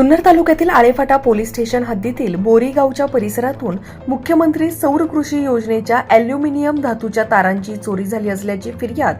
जुन्नर तालुक्यातील Alephata police station हद्दीतील बोरीगावच्या परिसरातून मुख्यमंत्री सौर कृषी योजनेच्या अॅल्युमिनियम धातूच्या तारांची चोरी झाली असल्याची फिर्याद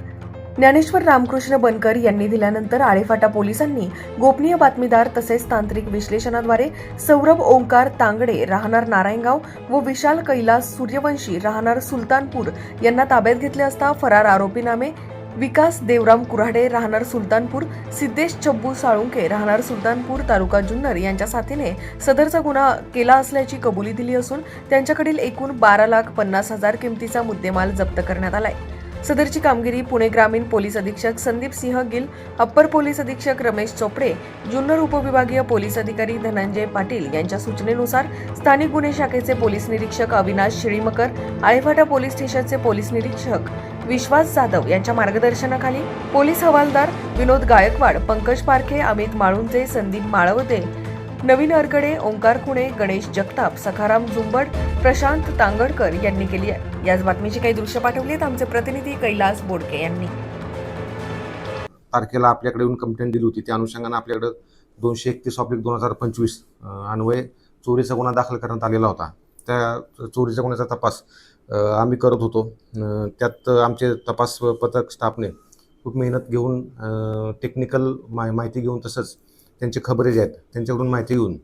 ज्ञानेश्वर रामकृष्ण बनकर यांनी दिल्यानंतर आळेफाटा पोलिसांनी गोपनीय बातमीदार तसेच तांत्रिक विश्लेषणाद्वारे सौरभ ओंकार तांगडे राहणार नारायणगाव व विशाल कैलास सूर्यवंशी राहणार सुलतानपूर यांना ताब्यात घेतले असता फरार आरोपीनामे विकास देवराम कुऱ्हाडे राहणार सुलतानपूर सिद्धेश चब्बू साळुंके राहणार सुलतानपूर तालुका जुन्नर यांच्या साथीने सदरचा गुन्हा केला असल्याची कबुली दिली असून त्यांच्याकडील एकूण बारा लाख पन्नास हजार किमतीचा मुद्देमाल जप्त करण्यात आलाय. सदरची कामगिरी पुणे ग्रामीण पोलीस अधीक्षक संदीप सिंह गिल अप्पर पोलीस अधीक्षक रमेश चोपडे जुन्नर उपविभागीय पोलीस अधिकारी धनंजय पाटील यांच्या सूचनेनुसार स्थानिक गुन्हे शाखेचे पोलीस निरीक्षक अविनाश शिळीमकर आळेफाटा पोलीस स्टेशनचे पोलीस निरीक्षक विश्वास जाधव यांच्या मार्गदर्शनाखाली पोलीस हवालदार विनोद गायकवाड पंकज पारखे अमित माळुंजे संदीप माळवते नवीन अरगडे ओंकार खुणे गणेश जगताप सखाराम झुंबड प्रशांत तांगडकर यांनी केली आहे. याच बातमीची काही दृश्य पाठवली आहेत आमचे प्रतिनिधी कैलास बोडके यांनी. तारखेला आपल्याकडे येऊन कंप्लेंट दिली होती. त्या अनुषंगाने आपल्याकडे दोनशे एकतीस ऑब्लिक दोन हजार पंचवीस अन्वये चोरीचा गुन्हा दाखल करण्यात आलेला होता. त्या चोरीच्या गुन्ह्याचा तपास आम्ही करत होतो. त्यात आमचे तपास पथक स्टाफने खूप मेहनत घेऊन टेक्निकल मा माहिती घेऊन तसंच त्यांचे खबरे जे आहेत त्यांच्याकडून माहिती घेऊन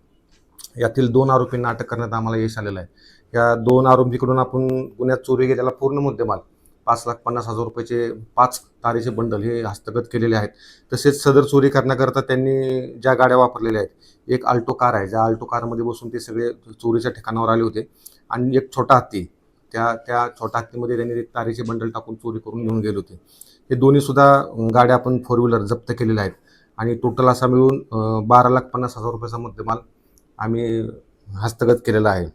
यातील दोन आरोपींना अटक करण्यात आम्हाला यश आलेलं आहे. या दोन आरोपीकडून आपण गुन्ह्यात चोरी केलेला पूर्ण मुद्देमाल पाच लाख पन्नास हजार रुपयाचे पाच तारेचे बंडल हे हस्तगत केलेले आहेत. तसेच सदर चोरी करण्याकरता त्यांनी ज्या गाड्या वापरलेल्या आहेत एक आल्टो कार आहे. ज्या आल्टो कारमध्ये बसून ते सगळे चोरीच्या ठिकाणावर आले होते. आणि एक छोटा हत्ती त्या त्या छोट्या हत्तीमध्ये त्यांनी एक तारेचे बंडल टाकून चोरी करून घेऊन गेले होते. हे दोन्हीसुद्धा गाड्या आपण फोर व्हीलर जप्त केलेल्या आहेत. आणि टोटल असा मिळून बारा लाख पन्नास हजार रुपयाचा मुद्देमाल आम्ही हस्तगत केलेला आहे.